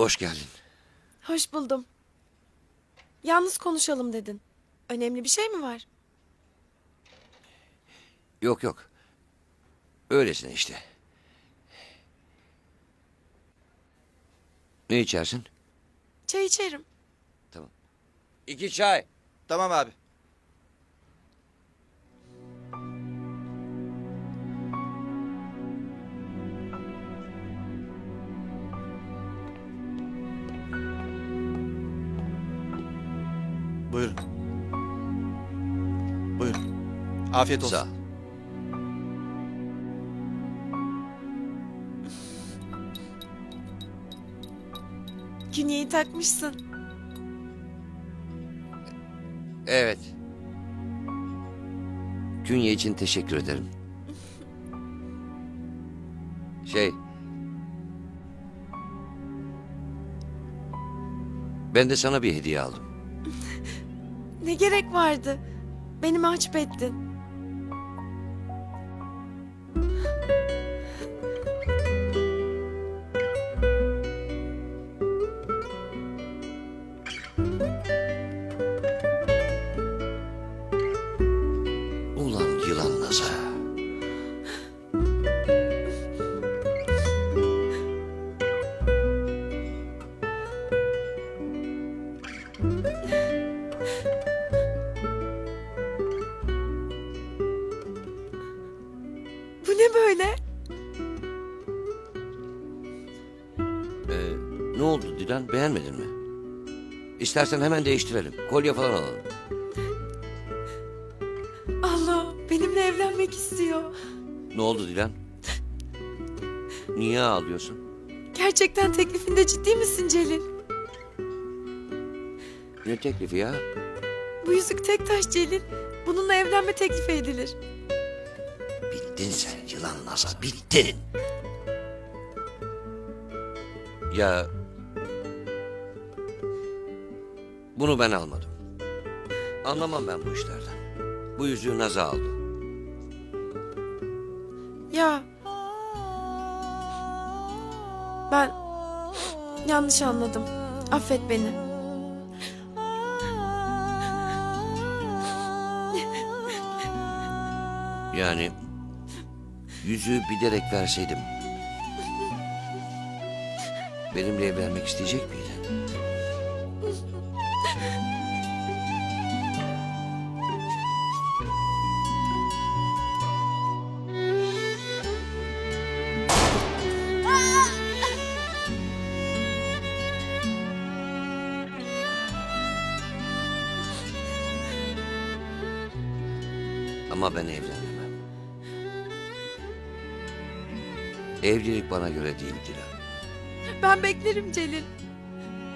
Hoş geldin. Hoş buldum. Yalnız konuşalım dedin. Önemli bir şey mi var? Yok yok. Öylesine işte. Ne içersin? Çay içerim. İki çay. Tamam abi. Buyurun. Buyurun. Afiyet olsun. Sağ ol. Künyeyi takmışsın. Evet. Künye için teşekkür ederim. Şey... Ben de sana bir hediye aldım. Ne gerek vardı? Beni mahcup ettin. Ne böyle? Ee, ne oldu Dilan beğenmedin mi? İstersen hemen değiştirelim. Kolye falan alalım. Allah benimle evlenmek istiyor. Ne oldu Dilan? Niye ağlıyorsun? Gerçekten teklifinde ciddi misin Celil? Ne teklifi ya? Bu yüzük tek taş Celil. Bununla evlenme teklifi edilir. Bittin sen yılan naza bittin. Ya... Bunu ben almadım. Anlamam ben bu işlerden. Bu yüzüğü Naza aldı. Ya. Ben yanlış anladım. Affet beni. Yani yüzüğü bilerek verseydim. Benimle evlenmek isteyecek miydin? Ama ben evlenemem. Evlilik bana göre değil Dilan. Ben beklerim Celil.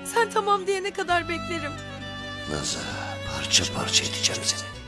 Sen tamam diyene kadar beklerim. Naza parça parça edeceğim seni.